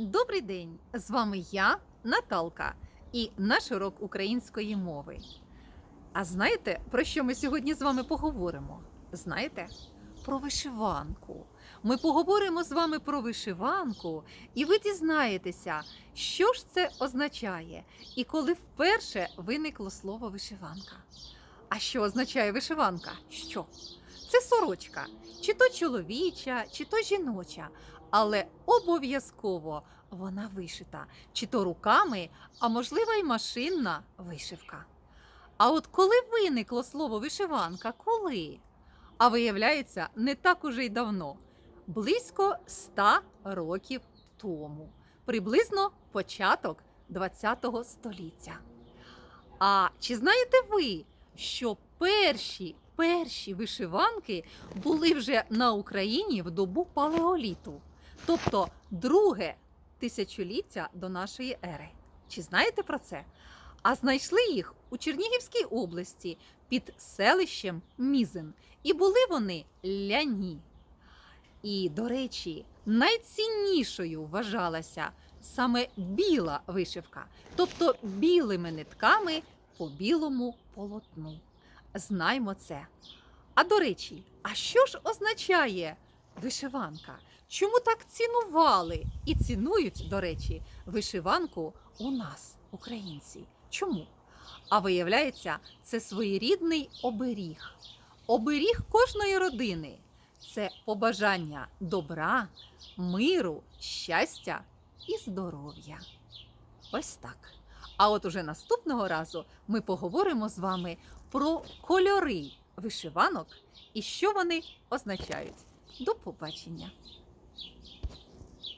Добрий день! З вами я, Наталка, і наш урок української мови. А знаєте, про що ми сьогодні з вами поговоримо? Знаєте? Про вишиванку. Ми поговоримо з вами про вишиванку, і ви дізнаєтеся, що ж це означає, і коли вперше виникло слово вишиванка. А що означає вишиванка? Що? Це сорочка, чи то чоловіча, чи то жіноча, але обов'язково вона вишита, чи то руками, а можливо, й машинна вишивка. А от коли виникло слово вишиванка, коли? А виявляється, не так уже й давно, близько ста років тому, приблизно початок ХХ століття. А чи знаєте ви, що перші, перші вишиванки були вже на Україні в добу палеоліту, тобто друге тисячоліття до нашої ери? Чи знаєте про це? А знайшли їх у Чернігівській області під селищем Мізин. І були вони ляні. І, до речі, найціннішою вважалася саме біла вишивка, тобто білими нитками по білому полотну. Знаймо це. А до речі, а що ж означає вишиванка? Чому так цінували і цінують, до речі, вишиванку у нас, українці? Чому? А виявляється, це своєрідний оберіг. Оберіг кожної родини це побажання добра, миру, щастя і здоров'я. Ось так. А от уже наступного разу ми поговоримо з вами про кольори вишиванок і що вони означають. До побачення!